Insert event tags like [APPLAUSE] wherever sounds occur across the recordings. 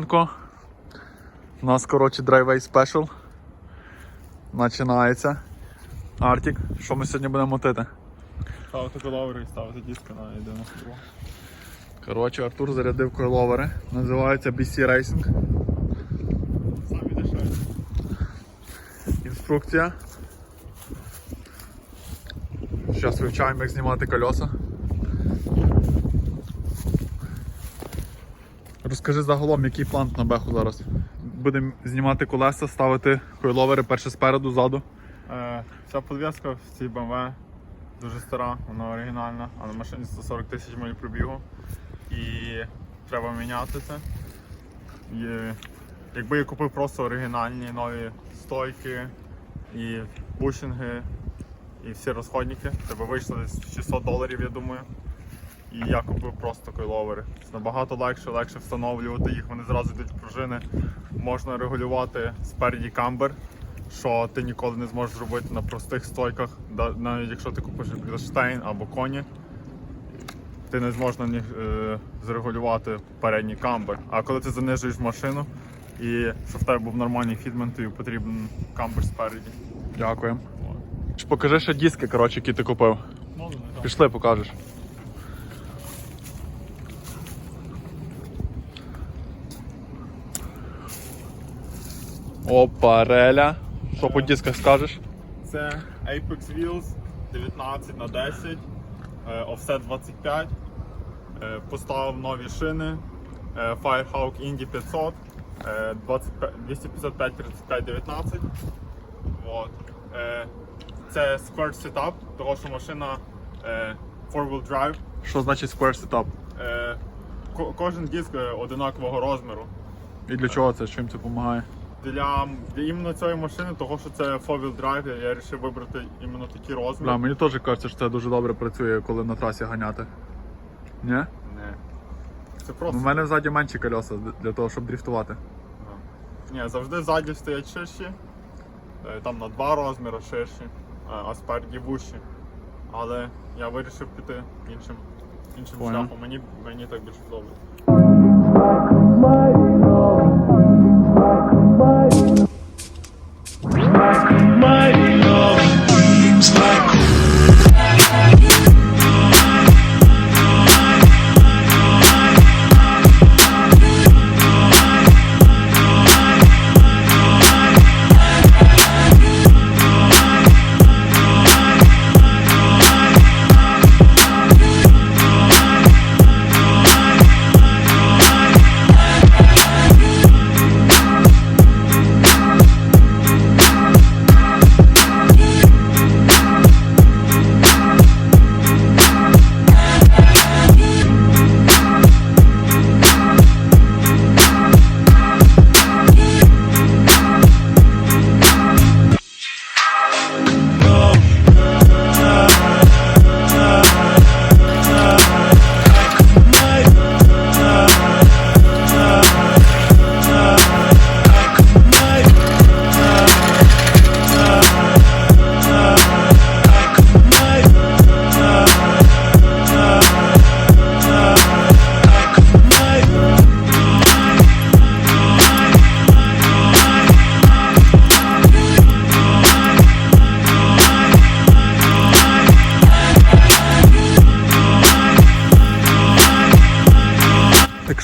ранку. У нас, коротше, драйвей спешл. Починається. Артік, що ми сьогодні будемо мотити? Ставити коловери і ставити диски на єдину фігуру. Коротше, Артур зарядив койловери. Називається BC Racing. Самі дешеві. Інструкція. Зараз вивчаємо, як знімати колеса. Розкажи загалом, який план на беху зараз. Будемо знімати колеса, ставити койловери перше спереду, ззаду. Е, ця подвеска в цій BMW дуже стара, вона оригінальна, а на машині 140 тисяч миль пробігу. І треба міняти це. І, якби я купив просто оригінальні нові стойки і бушинги і всі розходники, це вийшло десь 600 доларів, я думаю. І я купив просто койловери. Набагато легше, легше встановлювати їх, вони зразу йдуть в пружини. Можна регулювати спереді камбер, що ти ніколи не зможеш зробити на простих стойках, навіть якщо ти купиш Глаштейн або коні, ти не зможеш на них е, зрегулювати передній камбер. А коли ти занижуєш машину і щоб в тебе був нормальний фідмент, тобі потрібен камбер спереді. Дякую. Покажи ще диски, коротше, які ти купив. Пішли, покажеш. Опа, реля. Що по дисках скажеш? Це Apex Wheels 19 на 10, е, Offset 25. Е, Поставив нові шини. е, Firehawk Indy 500, е, 25 255 35 19. Вот. Е, Це Square Setup, тому що машина е, 4-wheel drive. Що значить Square Setup? Кожен диск одинакового розміру. І для чого це? Чим це допомагає? Для, іменно цієї машини, того що це 4-wheel drive, я вирішив вибрати іменно такі розміри. Да, мені теж кажеться, що це дуже добре працює, коли на трасі ганяти. Ні? Не. Це У просто. мене ззаді менші колеса для того, щоб дріфтувати. Ні, завжди ззаді стоять ширші, е, там на два розміри ширші, а- а спереді вущі. Але я вирішив піти іншим, іншим Понял. шляхом. Мені, мені так більше подобається.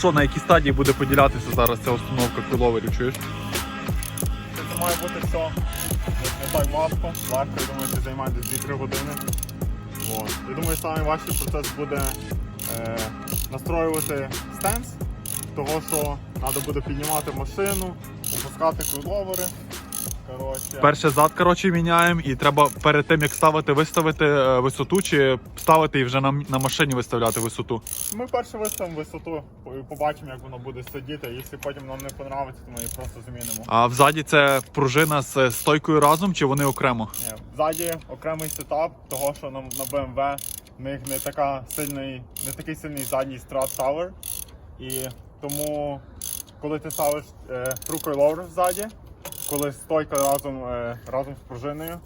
Що, на якій стадії буде поділятися зараз ця установка койловерів, чуєш? Це має бути все не так важко, легко, я думаю, це займає десь 2-3 години. От. Я думаю, найважчий процес буде е, настроювати стенс, того що треба буде піднімати машину, опускати койловери. Коротше, Перше зад, коротше, міняємо, і треба перед тим, як ставити, виставити е, висоту, чи ставити і вже на, на машині виставляти висоту. Ми перше виставимо висоту, побачимо, як воно буде сидіти. Якщо потім нам не подобається, то ми її просто змінимо. А взаді це пружина з стойкою разом, чи вони окремо? Ні, Ззаді окремий сетап, того що на, на BMW в них не така сильний, не такий сильний задній страт Tower. І тому, коли ти ставиш е, coilover ззаді, коли стойка разом, е, разом з пружиною,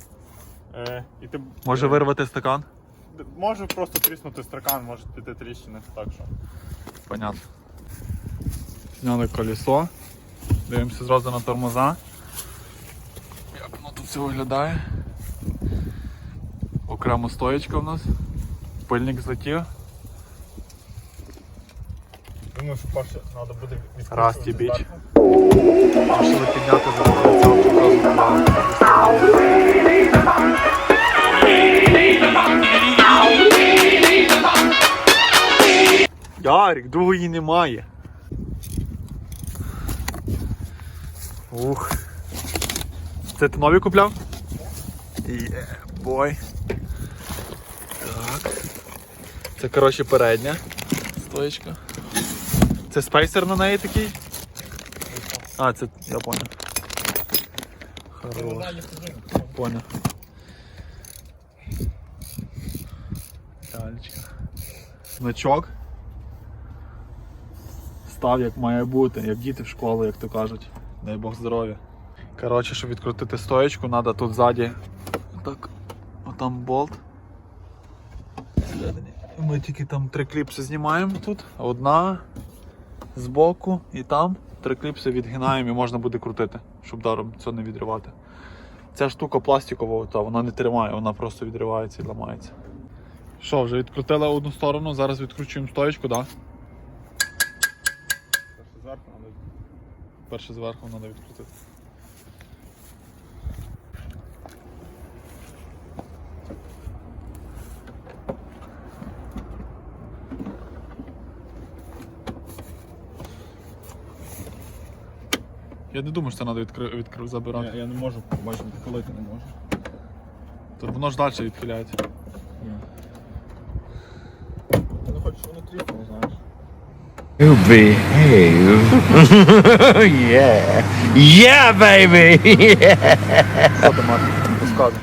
е, і ти Може е, вирвати стакан? може просто тріснути стакан, може піти тріщини, так що. Понятно. Зняли колесо. Дивимося зразу на тормоза. Як воно тут все виглядає. Окремо стоєчка в нас. Пильник злетів. Думаю, що перше треба буде відкрити. Раз, ті біч. Пішли підняти зараз цього Ярик, другої немає. Ух. Це ти нові купляв? Є, бой. Так. Це, коротше, передня стоечка. Це спейсер на неї такий? А, це я понял. Хорош. Понял. Дальчика. Значок. Став як має бути, як діти в школу, як то кажуть. Дай Бог здоров'я. Коротше, щоб відкрутити стоєчку, треба тут ззаді. Так, отам болт. Ми тільки там три кліпси знімаємо тут. Одна збоку і там. Три кліпси відгинаємо і можна буде крутити, щоб даром це не відривати. Ця штука пластикова, та вона не тримає, вона просто відривається і ламається. Що, вже відкрутили одну сторону, зараз відкручуємо стоєчку, так? Да? Перше зверху треба Перше зверху треба відкрутити. Я не думаю, що це треба відкри... відкри... забирати. Я, я не можу побачити, коли ти не можеш. То воно ж далі відхиляється. Ти не хочеш, воно тріснуло, знаєш. You behave. [LAUGHS] yeah. Yeah, baby. Що ти? Розказуй.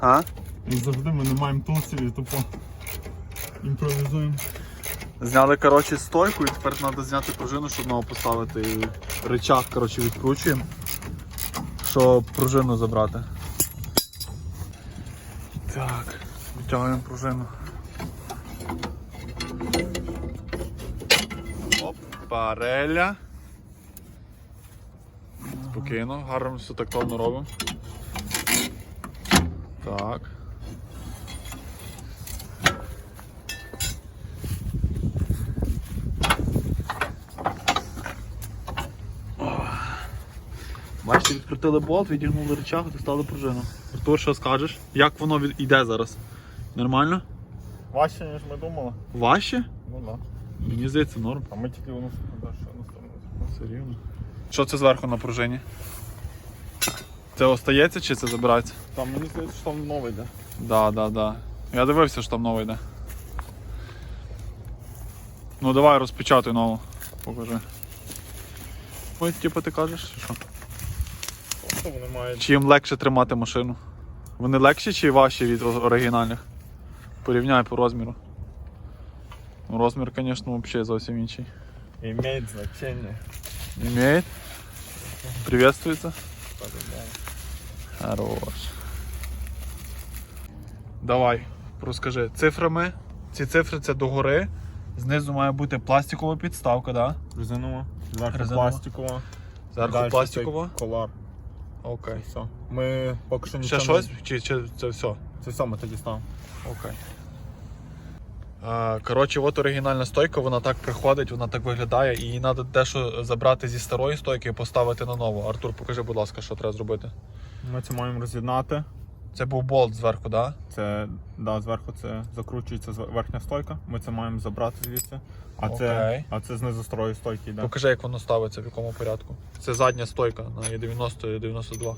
А? І завжди ми не маємо тулсів і тупо імпровізуємо. Зняли коротше, стойку і тепер треба зняти пружину, щоб знову поставити і рычаг коротше, відкручуємо, щоб пружину забрати. Так, витягуємо пружину. Оп, пареля. Спокійно, гарно все тактовно робимо. Так. Бачите, відкрутили болт, відігнули рычаг, достали пружину. Артур, що скажеш? Як воно від- йде зараз? Нормально? Важче, ніж ми думали. Важче? Ну так. Мені здається, норм. А ми тільки воно да. Все рівно. Що це зверху на пружині? Це остається чи це забирається? Там мені здається, що там новий йде. Да, да, да. Я дивився, що там новий йде. Ну давай розпечатуй нову. Покажи. Ой, типу ти кажеш, чи що? Вони мають. Чи їм легше тримати машину? Вони легші чи важчі від оригінальних? Порівняй по розміру. Ну, розмір, звісно, взагалі зовсім інший. Імеють значення. Имеет? Приветствуется? Хорош. Давай, розкажи. Цифрами. Ці цифри це догори. Знизу має бути пластикова підставка, да? Резинова, зверху Резинова. пластикова. Зверху пластикова. Колар. Окей. Все. Ми поки що Ще нічого. щось? Чи, чи це все? Це все ми тоді став. Окей. Коротше, от оригінальна стойка, вона так приходить, вона так виглядає, і її треба дещо забрати зі старої стойки і поставити на нову. Артур, покажи, будь ласка, що треба зробити. Ми це маємо роз'єднати. Це був болт зверху, так? Да? Це да, зверху це закручується верхня стойка. Ми це маємо забрати звідси. А це, Окей. а це знизу старої стойки йде. Покажи, як воно ставиться, в якому порядку. Це задня стойка на 90 і 92.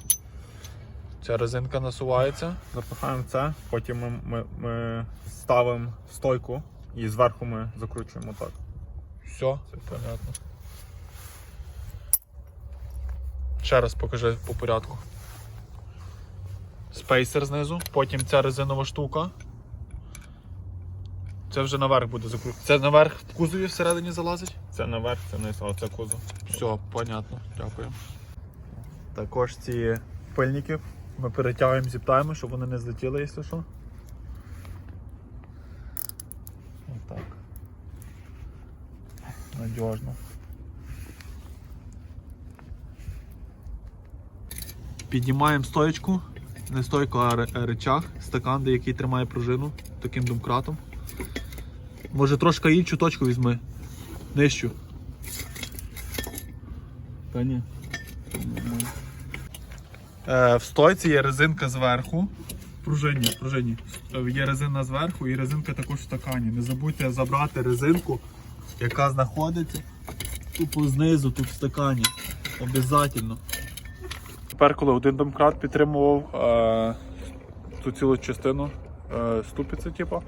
Ця резинка насувається. Запихаємо це, потім ми, ми, ми ставимо стойку і зверху ми закручуємо так. Все, це понятно. Ще раз покажи по порядку. Спейсер знизу, потім ця резинова штука. Це вже наверх буде закрутити. Це наверх в кузові всередині залазить? Це наверх, це вниз, а це кузов. Все, понятно, дякую. Також ці пильники ми перетягуємо зіптаємо, щоб вони не злетіли, якщо що. Отак. надіжно. Піднімаємо стоечку, не стойку, а речах, стакан, де який тримає пружину таким домкратом. Може трошки іншу точку візьми. Нижчу. Та ні. Е, в стойці є резинка зверху. Пружині, пружині. Е, Є резина зверху і резинка також в стакані. Не забудьте забрати резинку, яка знаходиться тупо знизу, тут в стакані. Обязательно. Тепер, коли один домкрат підтримував е, ту цілу частину е, ступиці, типу,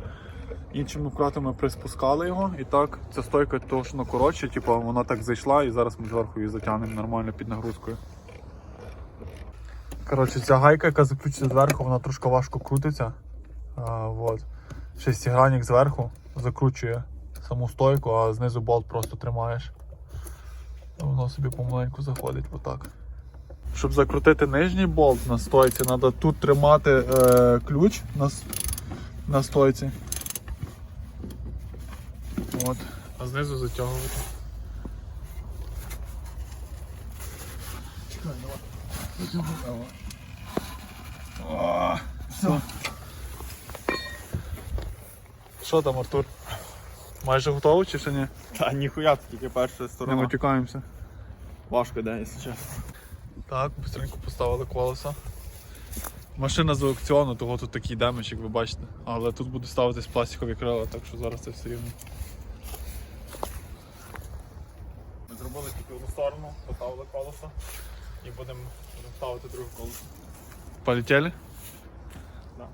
іншими вкратами приспускали його, і так ця стойка точно коротше, типу, вона так зайшла і зараз ми зверху її затягнемо нормально під нагрузкою. Коротше, ця гайка, яка заключена зверху, вона трошки важко крутиться. А, вот. Шестигранник зверху закручує саму стойку, а знизу болт просто тримаєш. Воно собі помаленьку заходить отак. Щоб закрутити нижній болт на стойці, треба тут тримати е, ключ на, на стойці. От. А знизу затягувати. О, все. Що там, Артур? Майже готовий чи ще ні? Та ніхуя, це тільки перша Не сторона. матюкаємося. Важко йде, якщо чесно. Так, быстренько поставили колеса. Машина з аукціону, того тут такий демедж, як ви бачите. Але тут будуть ставитись пластикові крила, так що зараз це все рівно. Ми зробили тільки одну сторону, поставили колесо і будемо будем ставити друге колесо. Полетіли? Да.